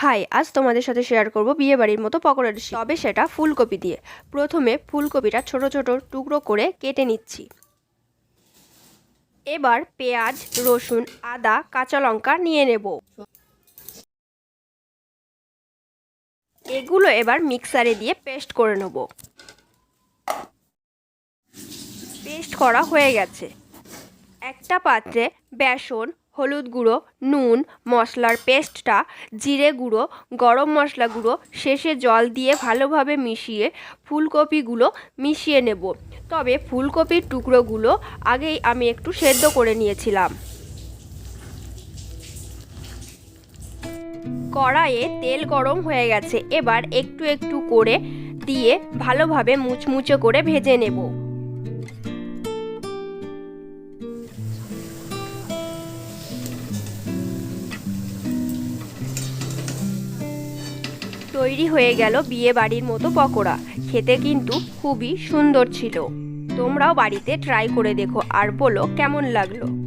High, আজ তোমাদের সাথে শেয়ার করব বিয়ে বাড়ির মতো পকোড়া রেসিপি তবে সেটা ফুলকপি দিয়ে। প্রথমে ফুলকপিটা ছোট ছোট টুকরো করে কেটে নিচ্ছি। এবার পেঁয়াজ, রসুন, আদা, কাঁচা লঙ্কা নিয়ে নেব। এগুলো এবার মিক্সারে দিয়ে পেস্ট করে নেব। পেস্ট করা হয়ে গেছে। একটা পাত্রে বেসন হলুদ গুঁড়ো, নুন, মশলার পেস্টটা, জিরে গুঁড়ো, গরম মশলা গুঁড়ো, শেষে জল দিয়ে ভালোভাবে মিশিয়ে ফুলকপিগুলো মিশিয়ে নেব। তবে ফুলকপির টুকরোগুলো আগেই আমি একটু সেদ্ধ করে নিয়েছিলাম। কড়াইয়ে তেল গরম হয়ে গেছে। এবার একটু একটু করে দিয়ে ভালোভাবে মুচমুচে করে ভেজে নেব। তৈরি হয়ে গেল বিয়ে বাড়ির মতো পকোড়া। খেতে কিন্তু খুবই সুন্দর ছিল। তোমরাও বাড়িতে ট্রাই করে দেখো। আর বলো, কেমন লাগল?